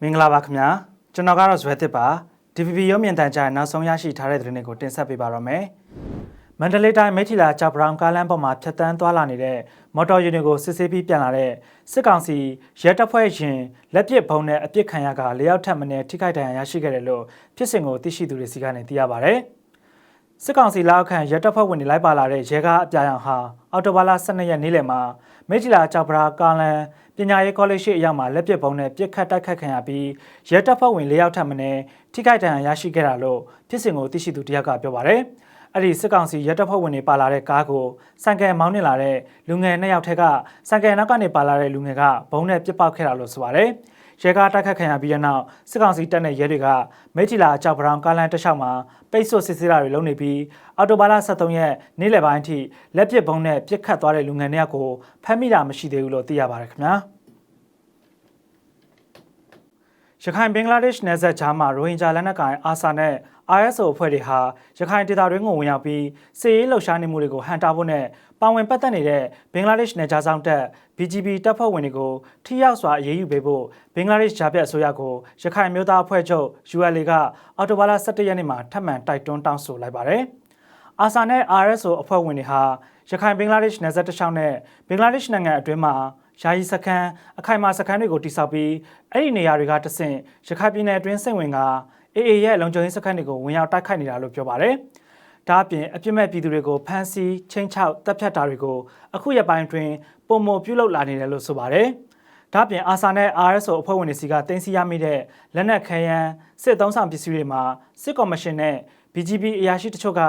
မင်္ဂလာပါခင်ဗျာကျွန်တော်ကတော့ဇွဲတစ်ပါ DVB ရုပ်မြင်သံကြားနောက်ဆုံးရရှိထားတဲ့သတင်းတွေကိုတင်ဆက်ပေးပါရမယ်မန္တလေးတိုင်းမိထီလာကြောက်ဘရောင်ကားလမ်းပေါ်မှာဖြတ်တန်းသွားလာနေတဲ့မော်တော်ယာဉ်တွေကိုစစ်ဆေးပြီးပြန်လာတဲ့စစ်ကောင်စီရဲတပ်ဖွဲ့ရင်လက်ပစ်ဘုံနဲ့အပစ်ခံရကလျှောက်ထက်မနေထိခိုက်ဒဏ်ရာရရှိခဲ့တယ်လို့ဖြစ်စဉ်ကိုသိရှိသူတွေစီကနေသိရပါဗျ။စစ်ကောင်စီလက်အောက်ခံရဲတပ်ဖွဲ့ဝင်တွေလိုက်ပါလာတဲ့ရဲကားအပြာရောင်ဟာအော်တိုဘာလ12ရက်နေ့လယ်မှာ မိထီလာကြောက်ပရာကာလန်ပညာရေးကောလိပ်ရှိအရောက်မှာလက်ပစ်ပုံးနဲ့ပြစ်ခတ်တိုက်ခတ်ခံရပြီးရဲတပ်ဖွဲ့ဝင်၄ယောက်ထပ်မံထိခိုက်ဒဏ်ရာရရှိခဲ့တာလို့ဖြစ်စဉ်ကိုသိရှိသူတယောက်ကပြောပါရယ်အဲ့ဒီစစ်ကောင်စီရဲတပ်ဖွဲ့ဝင်တွေပါလာတဲ့ကားကိုစံကယ်မောင်းနေလာတဲ့လူငယ်နှစ်ယောက်ထက်ကစံကယ်နောက်ကနေပါလာတဲ့လူငယ်ကဘုံနဲ့ပြစ်ပေါက်ခဲ့တာလို့ဆိုပါရယ် ရဲကားတိုက်ခတ်ခံရပြီးတဲ့နောက်စစ်ကောင်စီတပ်နဲ့ရဲတွေကမိထီလာအကြောက်ဘရောင်ကားလန်တစ်လျှောက်မှာပိတ်ဆို့စစ်ဆေးတာတွေလုပ်နေပြီးအော်တိုဘာလ23ရက်နေ့လယ်ပိုင်းအထိလက်ပစ်ဘုံနဲ့ပြစ်ခတ်သွားတဲ့လူငယ်နှစ်ယောက်ကိုဖမ်းမိတာမရှိသေးဘူးလို့သိရပါတယ်ခင်ဗျာ ရခိုင်ဘင်္ဂလားဒေ့ရှ်နယ်စပ်ကြားမှာရိုဟင်ဂျာလက်နက်ကိုင်အာဆာနဲ့ ISO အဖွဲ့တွေဟာရခိုင်ဒေသတွင်းကိုဝင်ရောက်ပြီးစစ်ရေးလှုပ်ရှားနေမှုတွေကိုဟန်တာဖို့နဲ့ပါဝင်ပတ်သက်နေတဲ့ဘင်္ဂလားဒေ့ရှ်နယ်ခြားဆောင်တပ် BGB တပ်ဖွဲ့ဝင်တွေကိုထိရောက်စွာအရေးယူပေးဖို့ဘင်္ဂလားဒေ့ရှ်ဂျာပြတ်အစိုးရကိုရခိုင်မျိုးသားအဖွဲ့ချုပ် ULA ကအော်တိုဘာလ17ရက်နေ့မှာထပ်မံတိုက်တွန်းတောင်းဆိုလိုက်ပါတယ်။အာဆာနဲ့ RSO အဖွဲ့ဝင်တွေဟာရခိုင်ဘင်္ဂလားဒေ့ရှ်နယ်စပ်တစ်လျှောက်နဲ့ဘင်္ဂလားဒေ့ရှ်နိုင်ငံအတွင်းမှာ ယာယီစခန်းအခိုင်အမာစခန်းတွေကိုတိစောက်ပြီးအဲ့ဒီနေရာတွေကတဆင့်ရခိုင်ပြည်နယ်အတွင်းစိတ်ဝင်ကအေအေရဲ့လုံခြုံရေးစခန်းတွေကိုဝင်ရောက်တိုက်ခိုက်နေတာလို့ပြောပါတယ်။ဒါအပြင်အပြစ်မဲ့ပြည်သူတွေကိုဖမ်းဆီးချင်းချောက်တပ်ဖြတ်တာတွေကိုအခုရက်ပိုင်းတွင်ပုံမပြုလုပ်လာနေတယ်လို့ဆိုပါတယ်။ဒါအပြင်အာဆာနဲ့ RSO အဖွဲ့ဝင်တွေစီကတင်စီရမိတဲ့လက်နက်ခဲယမ်းစစ်သုံးဆောင်ပစ္စည်းတွေမှာစစ်ကော်မရှင်နဲ့ BGB အရာရှိတချို့က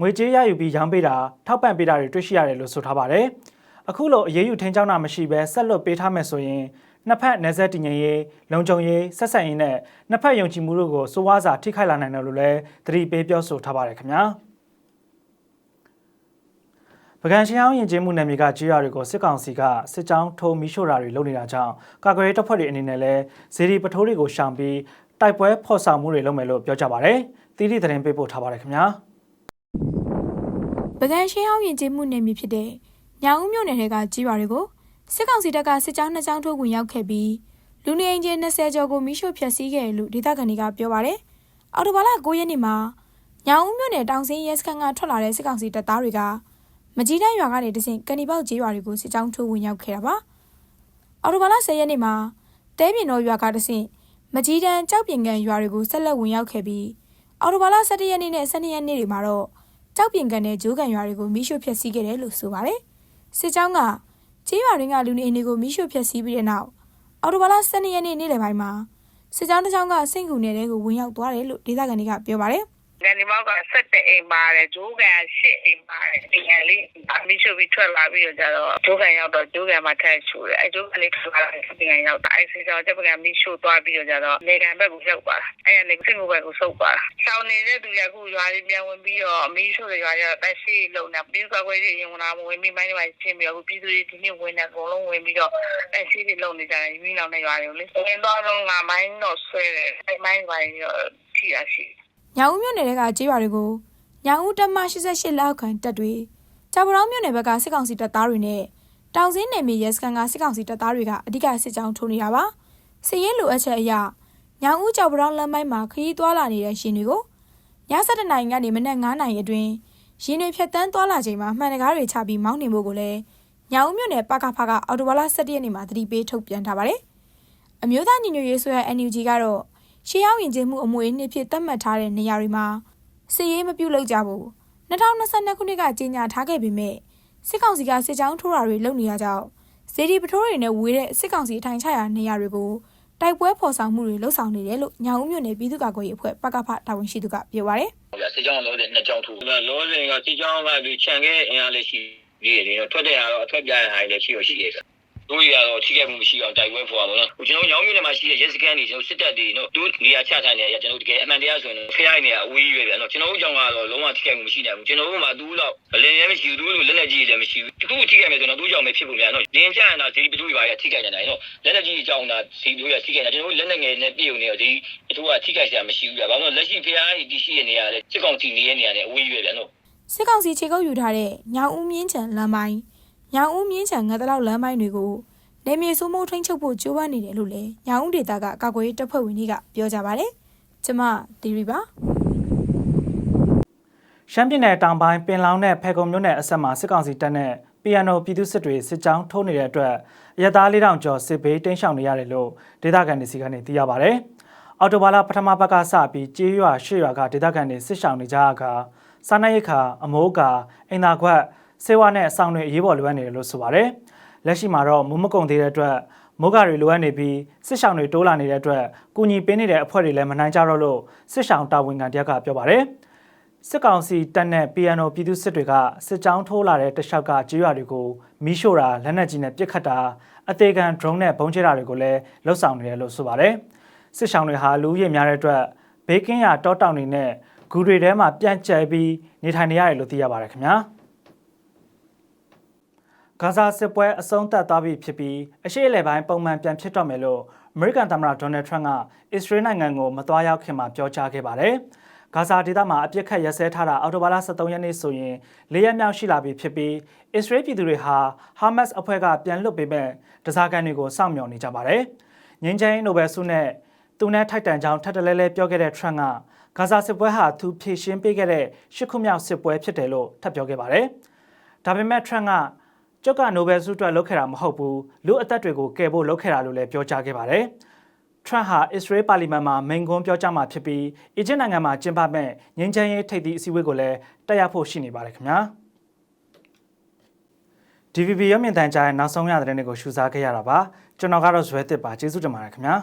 ငွေကြေးရယူပြီးရောင်းပေးတာထောက်ပံ့ပေးတာတွေတွေ့ရှိရတယ်လို့ဆိုထားပါတယ်။ အခုလိုအရေးယူထင်းကြောင်းတာမရှိဘဲဆက်လွတ်ပေးထားမယ်ဆိုရင်နှစ်ဖက်နယ်စပ်တည်ငြိမ်ရေးလုံခြုံရေးဆက်ဆံရေးနဲ့နှစ်ဖက်ယုံကြည်မှုတို့ကိုစိုးဝါးစွာထိခိုက်လာနိုင်တယ်လို့လည်းသတိပေးပြောဆိုထားပါတယ်ခင်ဗျာပကံရှင်းအောင်ယဉ်ကျေးမှုနယ်မြေကကြေးရွာတွေကိုစစ်ကောင်စီကစစ်ကြောင်းထိုးမီးရှို့တာတွေလုပ်နေတာကြောင့်ကာကွယ်ရေးတပ်ဖွဲ့တွေအနေနဲ့လည်းဇေဒီပထိုးတွေကိုရှောင်ပြီးတိုက်ပွဲဖော်ဆောင်မှုတွေလုပ်မယ်လို့ပြောကြပါတယ်။တီးတီသတင်းပေးပို့ထားပါတယ်ခင်ဗျာ။ပကံရှင်းဟောင်းရင်ကျေးမှုနယ်မြေဖြစ်တဲ့ ညောင်ဦးမြို့နယ်ထဲကကြီးရွာတွေကိုစစ်ကောင်စီတပ်ကစစ်ကြောင်းနှစ်ကြောင်းထိုးဝင်ရောက်ခဲ့ပြီးလူနေအိမ်ကျင်း20ကျော်ကိုမိရှို့ဖျက်ဆီးခဲ့တယ်လို့ဒေသခံတွေကပြောပါတယ်။အော်တိုဘာလ9ရက်နေ့မှာညောင်ဦးမြို့နယ်တောင်စင်းရဲစခန်းကထွက်လာတဲ့စစ်ကောင်စီတပ်သားတွေကမကြီးတန်းရွာကနေတဆင့်ကနေပေါက်ကြီးရွာတွေကိုစစ်ကြောင်းထိုးဝင်ရောက်ခဲ့တာပါ။အော်တိုဘာလ10ရက်နေ့မှာတဲပြင်တော်ရွာကတဆင့်မကြီးတန်းကြောက်ပြင်ကန်ရွာတွေကိုဆက်လက်ဝင်ရောက်ခဲ့ပြီးအော်တိုဘာလ17ရက်နေ့နဲ့12ရက်နေ့တွေမှာတော့ကြောက်ပြင်ကန်နဲ့ဂျိုးကန်ရွာတွေကိုမိရှို့ဖျက်ဆီးခဲ့တယ်လို့ဆိုပါတယ်။ စစ်ကြောင်းကကြေးရွာရင်းကလူနေအိမ်တွေကိုမိရှို့ဖျက်ဆီးပြီးတဲ့နောက်အော်တိုဘာလ12ရက်နေ့နေ့လယ်ပိုင်းမှာစစ်ကြောင်းတစ်ကြောင်းကစိန့်ကူနယ်တဲကိုဝင်ရောက်သွားတယ်လို့ဒေသခံတွေကပြောပါတယ် ငန်ဒီမောက်ကဆက်တဲ့အိမ်ပါတယ်ဂျိုးကန်ရှစ်အိမ်ပါတယ်အိမ်ကလေးအမိရှုပ်ပြီးထွက်လာပြီးတော့ကျတော့ဂျိုးကန်ရောက်တော့ဂျိုးကန်မှာထက်ချူတယ်အဲဂျိုးကန်လေးထွက်လာတဲ့ပြင်ကန်ရောက်တာအဲဆေးကြောချက်ကန်မိရှုပ်သွားပြီးတော့ကျတော့နေကန်ဘက်ကိုရောက်သွားတာအဲကနေစိတ်မှုဘက်ကိုဆုတ်သွားတာဆောင်းနေတဲ့သူကခုရွာလေးပြန်ဝင်ပြီးတော့အမိရှုပ်တွေရွာရတက်ရှိလုံနေပြီးကွာကွယ်ရင်ဝင်လာမဝင်ပြီးမိုင်းတွေချင်းပြီးတော့ပြည်သူတွေဒီနေ့ဝင်နေအကုန်လုံးဝင်ပြီးတော့တက်ရှိတွေလုံနေကြတယ်ယူင်းလောင်နေရွာတွေကိုလေဝင်တော့တော့ငါမိုင်းတော့ဆွဲတယ်အဲမိုင်းပိုင်းတော့ထိရရှိ။ ညောင်ဦးမြို့နယ်ကကြေးရွာတွေကိုညောင်ဦးတပ်မ88လက်အောက်ခံတပ်တွေကြောက်ပရောင်းမြို့နယ်ဘက်ကစစ်ကောင်စီတပ်သားတွေနဲ့တောင်စင်းနယ်မြေရဲစခန်းကစစ်ကောင်စီတပ်သားတွေကအဓိကစစ်ကြောင်းထိုးနေတာပါ။စစ်ရေးလိုအပ်ချက်အရညောင်ဦးကြောက်ပရောင်းလမ်းပိုင်းမှာခရီးသွားလာနေတဲ့ရှင်တွေကိုည7:00နာရီကနေမနက်9:00နာရီအတွင်းရင်တွေဖြတ်တန်းသွားလာချိန်မှာမှန်တကားတွေချပြီးမောင်းနေဖို့ကိုလည်းညောင်ဦးမြို့နယ်ပကဖကအော်တိုဘာလ17ရက်နေ့မှာသတိပေးထုတ်ပြန်ထားပါတယ်။အမျိုးသားညီညွတ်ရေးဆိုရ NUG ကတော့ ရှေးဟောင်းယဉ်ကျေးမှုအမွေအနှစ်ဖြစ်သတ်မှတ်ထားတဲ့နေရာတွေမှာစစ်ရေးမပြုလုပ်ကြဘူး2022ခုနှစ်ကကြေညာထားခဲ့ပေမဲ့စစ်ကောင်စီကစစ်ကြောင်းထိုးတာတွေလုပ်နေရကြောင်းဇေဒီပထိုးတွေနဲ့ဝေးတဲ့စစ်ကောင်စီအထိုင်ချရာနေရာတွေကိုတိုက်ပွဲဖော်ဆောင်မှုတွေလှုပ်ဆောင်နေတယ်လို့ညောင်ဦးမြို့နယ်ပြည်သူ့ကာကွယ်ရေးအဖွဲ့ပကဖတာဝန်ရှိသူကပြောပါရယ်ဟုတ်ကဲ့စစ်ကြောင်းလုံးတဲ့နှစ်ကြောင်းထူလောစင်ကစစ်ကြောင်းကဒီခြံခဲ့အင်အားလေးရှိသေးတယ်ထွက်တဲ့အားတော့အထွက်ပြရဟာလည်းရှိရရှိ တယ်တို့ရတော့ထိခိုက်မှုမရှိအောင်တိုက်ပွဲဖော်ပါတော့ကျွန်တော်ရောင်းမြစ်ထဲမှာရှိတဲ့ရဲစခန်းတွေကျွန်တော်စစ်တပ်တွေနော်တို့နေရာချထားနေရကျွန်တော်တကယ်အမှန်တရားဆိုရင်ဖျားနေရအဝေးကြီးပဲဗျာနော်ကျွန်တော်တို့ကြောင့်ကတော့လုံးဝထိခိုက်မှုမရှိနိုင်ဘူးကျွန်တော်တို့မှာတူးတော့အလင်းရဲမရှိဘူးတူးလို့လက်လက်ကြီးလည်းမရှိဘူးတခုထိခိုက်မယ်ဆိုတော့တို့ကြောင့်ပဲဖြစ်ဖို့ဗျာနော်လင်းကြရင်တော့ဒီပတူတွေပါရထိခိုက်နေတယ်နော်လက်လက်ကြီးကြောင့်ဒါဒီတို့ရထိခိုက်နေကျွန်တော်တို့လက်လက်ငယ်နဲ့ပြုံနေတော့ဒီပတူကထိခိုက်စရာမရှိဘူးဗျာဘာလို့လက်ရှိဖျားကြီးတရှိနေရတယ်စစ်ကောင်စီနေရနေရတယ်အဝေးကြီးပဲဗျာနော်စစ်ကောင်စီခြေကုပ်ယူထားတဲ့ညောင်ဦးမြင်းချံလမ်းပိုင်း ညောင်ဦးမြင်းချံငတ်တလောက်လမ်းပိုင်းတွေကိုနေမြေစိုးမိုးထိန်းချုပ်ဖို့ကြိုးပမ်းနေတယ်လို့လည်းညောင်ဦးဒေတာကကာကွယ်ရေးတပ်ဖွဲ့ဝင်တွေကပြောကြပါတယ်။ကျမဒီရီပါရှမ်းပြည်နယ်တောင်ပိုင်းပင်လောင်းနဲ့ဖဲခုံမြို့နယ်အဆက်မှာစစ်ကောင်စီတပ်နဲ့ PNO ပြည်သူစစ်တွေစစ်ကြောင်းထိုးနေတဲ့အတွက်အရသား၄000ကျော်စစ်ဘေးတင်းရှောင်နေရတယ်လို့ဒေသခံတွေစီကနေသိရပါဗျ။အော်တိုဘာလပထမဘက်ကစပြီးကြေးရွာရှေ့ရွာကဒေသခံတွေစစ်ရှောင်နေကြတာကစားနပ်ရိက္ခာအမိုးကအင်သာခွက် ဆေးဝါးနဲ့အဆောင်တွေအရေးပေါ်လိုအပ်နေတယ်လို့ဆိုပါတယ်။လက်ရှိမှာတော့မုံမကုံသေးတဲ့အတွက်မိုးကတွေလိုအပ်နေပြီးစစ်ရှောင်တွေတိုးလာနေတဲ့အတွက်ကုညီပေးနေတဲ့အဖွဲ့တွေလည်းမနိုင်ကြတော့လို့စစ်ရှောင်တာဝန်ခံတယောက်ကပြောပါတယ်။စစ်ကောင်စီတပ်နဲ့ PNO ပြည်သူစစ်တွေကစစ်ကြောင်းထိုးလာတဲ့တခြားကကြေးရွာတွေကိုမီးရှို့တာလက်နက်ကြီးနဲ့ပစ်ခတ်တာအသေးခံ drone နဲ့ပုံကျဲတာတွေကိုလည်းလှုပ်ဆောင်နေတယ်လို့ဆိုပါတယ်။စစ်ဆောင်တွေဟာလူဦးရေများတဲ့အတွက်ဘေးကင်းရာတောတောင်တွေနဲ့ဂူတွေထဲမှာပြန့်ကျဲပြီးနေထိုင်နေရတယ်လို့သိရပါတယ်ခင်ဗျာ။ ဂါဇာစစ်ပွဲအဆုံးသတ်သွားပြီဖြစ်ပြီးအရှိအလဲပိုင်းပုံမှန်ပြန်ဖြစ်တော့မယ်လို့အမေရိကန်သမ္မတဒေါ်နယ်ထရန့်ကအစ္စရေးနိုင်ငံကိုမသွားရောက်ခင်မှာပြောကြားခဲ့ပါတယ်။ဂါဇာဒေသမှာအပြစ်ခတ်ရက်စဲထားတာအော်တိုဘာလ23ရက်နေ့ဆိုရင်၄ရက်မြောက်ရှိလာပြီဖြစ်ပြီးအစ္စရေးပြည်သူတွေဟာဟာမတ်စ်အဖွဲ့ကပြန်လွတ်ပေးမဲ့တစားကန်တွေကိုစောင့်မျှော်နေကြပါတယ်။ငင်းချင်းနိုဘယ်ဆုနဲ့သူနဲ့ထိုက်တန်ကြောင်းထပ်တလဲလဲပြောခဲ့တဲ့ထရန့်ကဂါဇာစစ်ပွဲဟာသူဖြည့်ရှင်းပေးခဲ့တဲ့ရှစ်ခုမြောက်စစ်ပွဲဖြစ်တယ်လို့ထပ်ပြောခဲ့ပါတယ်။ဒါပေမဲ့ထရန့်က ကျုပ်ကနိုဘယ်ဆုအတွက်လုပ်ခဲ့တာမဟုတ်ဘူးလူအသက်တွေကိုကယ်ဖို့လုပ်ခဲ့တာလို့လည်းပြောကြားခဲ့ပါတယ်။ထရန့်ဟာအစ္စရေးပါလီမန်မှာမိန့်ခွန်းပြောကြားမှာဖြစ်ပြီးအီဂျစ်နိုင်ငံမှာကျင်းပမဲ့ငြိမ်းချမ်းရေးထိပ်သီးအစည်းအဝေးကိုလည်းတက်ရောက်ဖို့ရှိနေပါတယ်ခင်ဗျာ DVB ရုပ်မြင်သံကြားရဲ့နောက်ဆုံးရတဲ့တဲ့တွေကိုရှုစားခဲ့ရတာပါကျွန်တော်ကတော့ဇွဲတစ်ပါကျေးဇူးတင်ပါတယ်ခင်ဗျာ